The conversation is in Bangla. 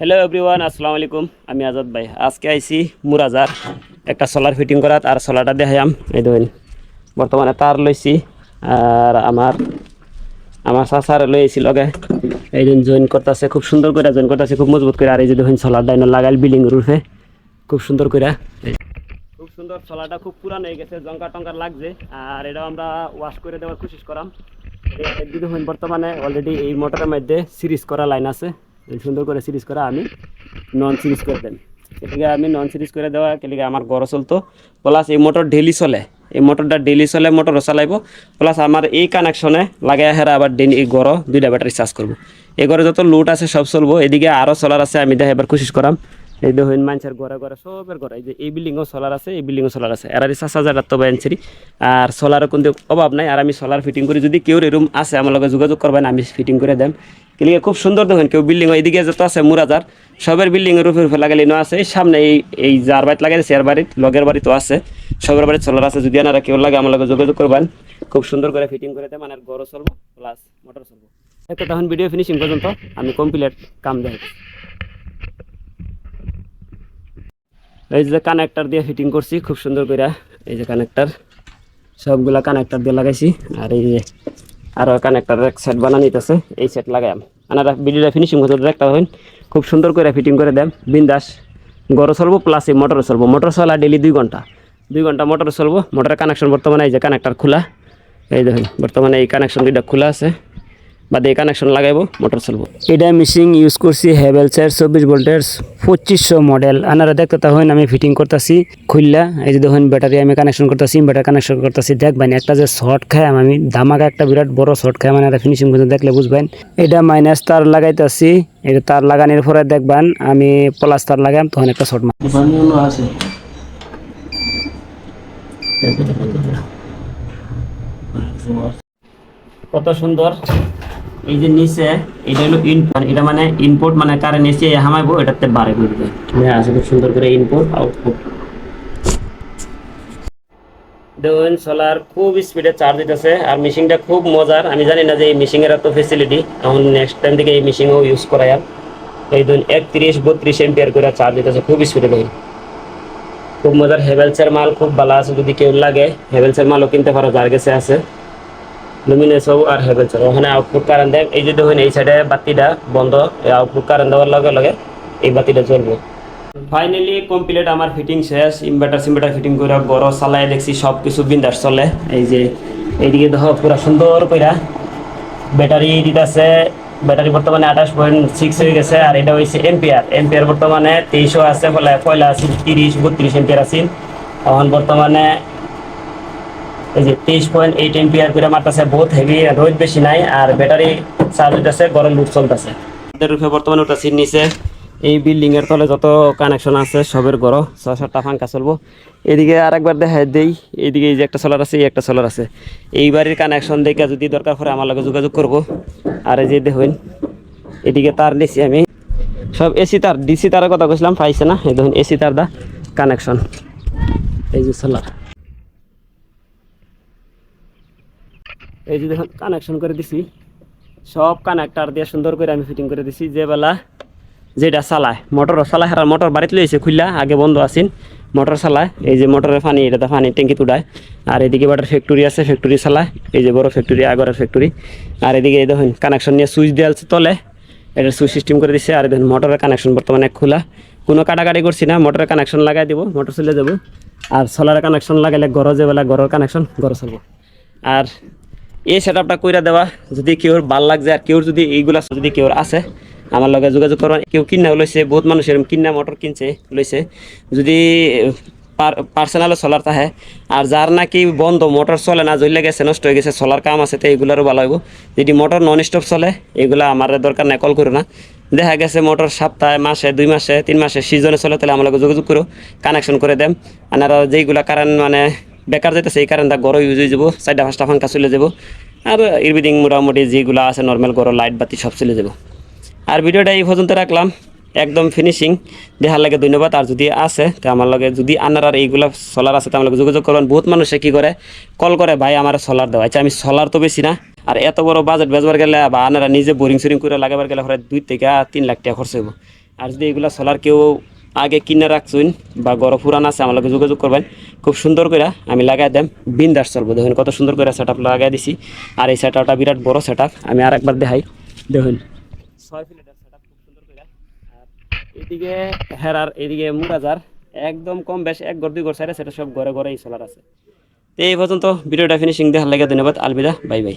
হ্যালো এভরিওয়ান আসসালামু আলাইকুম। আমি আজাদ ভাই। আজকে আইছি মুরাজার, একটা সোলার ফিটিং করাত আর সোলারটা দেখাইম এই দেখুন, বর্তমানে তার লইছি, আর আমার আমার চাচার লইছি লগে। এই দিন জয়েন করতেছে, খুব সুন্দর করে জয়েন করতেছে, খুব মজবুত করে আর এই যে দেখুন সোলার ডাইন লাগাইল বিল্ডিং রুফে খুব সুন্দর করে খুব সুন্দর সোলারটা খুব পুরান হয়ে গেছে জঙ্কা টঙ্কার লাগছে। আর এটাও আমরা ওয়াশ করে দেওয়ার কোশিশ করাম। দেখুন, বর্তমানে অলরেডি এই মোটরের মধ্যে সিরিজ করা লাইন আছে। সুন্দর করে সিরিজ করা, আমি নন সিরিজ করে দেন। এদিকে আমি নন সিরিজ করে দেওয়া কেলিকে আমার গড় চলতো। প্লাস এই মোটর ডেলি চলে। এই মোটরটা ডেলি চলে মোটর চালাইব। প্লাস আমার এই কানেকশনে লাগাই হেরা আবার ডেলি এই গড়, দুইটা ব্যাটারি চার্জ করব। এই ঘরে যত লোড আছে সব চলবো। এদিকে আরও চলার আছে, আমি দেখা এবার কোশিস করাম। এই দেখুন মানুষের ঘরে ঘরে সবের ঘরে এই যে এই বিল্ডিংও সোলার আছে, এই বিল্ডিংও সোলার আছে। এরারি চাষ হাজার তো বাইনছিরি আর সোলারও কিন্তু অভাব নাই। আর আমি সোলার ফিটিং করি। যদি কেউ এরকম আছে, আমার লগে যোগাযোগ করবেন, আমি ফিটিং করে দেম। কেলিকে খুব সুন্দর দেখুন, কেউ বিল্ডিং এইদিকে যত আছে, মুরাজার। সবের বিল্ডিং এর উপরে উপরে লাগালি আছে। এই সামনে এই এই যার বাড়িতে লাগাইছে, এর বাড়িতে, লগের বাড়ি তো আছে। সবের বাড়িতে সোলার আছে। যদি আনারা কেউ লাগে, আমার লগে যোগাযোগ করবেন। খুব সুন্দর করে ফিটিং করে দেয় মানে গরো চলবো প্লাস মোটর চলবো। একটা তখন ভিডিও ফিনিশিং পর্যন্ত, আমি কমপ্লিট কাম দেখাই এই যে কানেক্টর দিয়ে ফিটিং করছি, খুব সুন্দর করে এই যে কানেক্টর সবগুলা কানেক্টার দিয়ে লাগাইছি। আর এই যে আরও কানেক্টর এক সেট বানা নিতেছে এই সেট লাগাইম আনারা ভিডিওটা ফিনিশিং করতে একটা হইন খুব সুন্দর করে ফিটিং করে দেন। বিন্দাস, গরো চলবো প্লাস এই মোটর চলবো। মোটর চলা ডেলি দুই ঘণ্টা। দুই ঘণ্টা মোটর চলবো। মোটরের কানেকশন বর্তমানে এই যে কানেক্টর খোলা। এই দেখুন, বর্তমানে এই কানেকশন দুইটা খোলা আছে। বাদ দিয়ে কানেকশন লাগাইবো মোটর চলবো। এটা মেশিন ইউজ করছি হ্যাভেলসের চব্বিশ ভোল্টের পঁচিশশো মডেল আনারা দেখতে তখন আমি ফিটিং করতেছি খুললা এই যে দেখুন ব্যাটারি আমি কানেকশন করতেছি ব্যাটারি কানেকশন করতেছি দেখবেন একটা যে শর্ট খায় আমি ধামাকা একটা বিরাট বড় শর্ট খায় মানে ফিনিশিং করতে দেখলে বুঝবেন। এটা মাইনাস তার লাগাইতেছি এটা তার লাগানোর পরে দেখবেন আমি প্লাস তার লাগাম তখন একটা শর্ট আছে। কত সুন্দর। এই যে নিচে এটা হলো ইনপুট এটা মানে ইনপুট মানে কারে নিচে হামাইবো এটাতে বাড়ে করবে আছে খুব সুন্দর করে ইনপুট আউটপুট দেখুন সোলার খুব স্পিডে চার্জ দিতেছে আর মেশিনটা খুব মজার। আমি জানি না যে এই মেশিনের এত ফেসিলিটি এখন নেক্সট টাইম থেকে এই মেশিনও ইউজ করা আর এই ধরুন একত্রিশ বত্রিশ এম্পিয়ার করে চার্জ দিতেছে খুব স্পিডে দেখুন। খুব মজার হেভেলসের মাল খুব ভালো আছে যদি কেউ লাগে হেভেলসের মালও কিনতে পারো যার কাছে আছে। লুমিনেস আর হেভেলস ওখানে আউটপুট কারেন্ট দেয় এই যে দেখুন, এই সাইডে বাতিটা বন্ধ। এই আউটপুট কারেন্ট দেওয়ার লগে লগে এই বাতিটা জ্বলবে। ফাইনালি কমপ্লিট আমার ফিটিং শেষ। ইনভার্টার সিনভার্টার ফিটিং করে বড় চালায় দেখছি সব কিছু বিন্দাস চলে। এই যে, এইদিকে দেখো, পুরা সুন্দর কইরা ব্যাটারি দিতেছে। ব্যাটারি বর্তমানে আঠাশ পয়েন্ট সিক্স হয়ে গেছে, আর এটা হয়েছে এম্পিয়ার এম্পিয়ার বর্তমানে তেইশও আছে পয়লা আছে তিরিশ, বত্রিশ এম্পিয়ার আছে এখন বর্তমানে এই যে তেইশ পয়েন্ট এইট এম্পিয়ার করে মারতেছে বহুত হেভি রোদ বেশি নাই আর ব্যাটারি চার্জ হইতেছে, গরম লুট চলতেছে। আমাদের রূপে বর্তমানে সিট নিচে এই বিল্ডিং এর তলে যত কানেকশন আছে, সবের গড় ছয় সাতটা ফাঙ্কা চলবো। এদিকে আরেকবার দেখা দেই এইদিকে এই যে একটা সোলার আছে, এই একটা সোলার আছে। এই বাড়ির কানেকশন দেখে যদি দরকার পড়ে আমার লগে যোগাযোগ করব। আর এই যে দেখুন, এদিকে তার নিছি আমি। সব এসি তার ডিসি তারের কথা কইছিলাম, পাইছে না? এই দেখুন এসি তার দা কানেকশন এই যে সোলার এই যে দেখুন কানেকশন করে দিছি। সব কানেক্টার দিয়ে সুন্দর করে আমি ফিটিং করে দিছি। যে বেলা যেটা চালায় মোটর চালায়, আর মোটর বাড়িতে লইছে খুললা, আগে বন্ধ আছিল মোটর চালায়। এই যে মোটরের পানি এটাতে পানি ট্যাঙ্কি তুডায় আর এদিকে বাটার ফ্যাক্টরি আছে ফ্যাক্টরি চালায়। এই যে বড় ফ্যাক্টরি আগরের ফ্যাক্টরি আর এদিকে এই দেখুন কানেকশন নিয়ে সুইচ দেওয়া আছে তলে। এটা সুইচ সিস্টেম করে দিছে। আর দেখুন মোটরের কানেকশন বর্তমানে খোলা। কোনো কাটাকাটি করছি না মোটরের কানেকশন লাগাই দিব মোটর চলে যাব। আর সোলারের কানেকশন লাগাইলে গড় যে বেলা গড়ের কানেকশন গড় চলবো আর এই সেট আপটা কইরা দেওয়া, যদি কেউর ভালো লাগছে আর কেউর যদি এইগুলা যদি কেউর আছে, আমার লগে যোগাযোগ করবেন। কেউ কিনা লইছে, বহুত মানুষ এরকম কিনা মোটর কিনছে, লইছে। যদি পার্সোনাল সোলার থাকে আর যার নাকি বন্ধ মোটর চলে না, জ্বলে গেছে, নষ্ট হয়ে গেছে সোলার কাম আছে, তো এইগুলারও ভালো হইব। যদি মোটর নন স্টপ চলে এগুলা আমার দরকার নাই কল করো না। দেখা গেছে মোটর সপ্তাহে, মাসে, দুই মাসে, তিন মাসে সিজনে চলে, তাহলে আমার যোগাযোগ করো কানেকশন করে দেম। আর যেইগুলা কারেন্ট মানে বেকার যেতেছে এই কারেন্টটা গড় ইউজ হয়ে যাব, চারটা পাঁচটা ফাঙ্কা চলে যাব। আর ইরবিদিং মোটামুটি যেগুলো আছে নর্মাল গড় লাইট বাতি সব চলে যাব। আর ভিডিওটা এই পর্যন্ত রাখলাম, একদম ফিনিশিং দেখার লাগে ধন্যবাদ। আর যদি আছে, তো আমার লগে যদি আনার আর এইগুলো সোলার আছে, তো আমার যোগাযোগ করবেন। বহুত মানুষে কি করে? কল করে, ভাই, আমার সোলার দেওয়া আচ্ছা আমি সোলার তো বেশি না। আর এত বড় বাজেট বেচবার গেলে, বা আনারা নিজে বোরিং সোরিং করে লাগাবার গেলে পরে দুই থেকে তিন লাখ টাকা খরচ হইব। আর যদি এগুলা সোলার কেউ আগে কিনে রাখছুন বা গড় ফুরান আছে, আমার যোগাযোগ করবেন। খুব সুন্দর করে আমি লাগাই দেম। বিন্দাস চলবো, দেখুন কত সুন্দর করে সেট আপ লাগাই দিছি। আর এই সেট আপটা বিরাট বড় সেট আমি আর একবার দেখাই। দেখুন। ছয় করে আর এদিকে হেরার এদিকে মুরাজার, একদম কম বেশ এক ঘর, দুই সাইডে, সেটা সব ঘরে ঘরে এই আছে। তো এই পর্যন্ত ভিডিওটা ফিনিশিং দেখার লাগে ধন্যবাদ, আলবিদা, বাই বাই।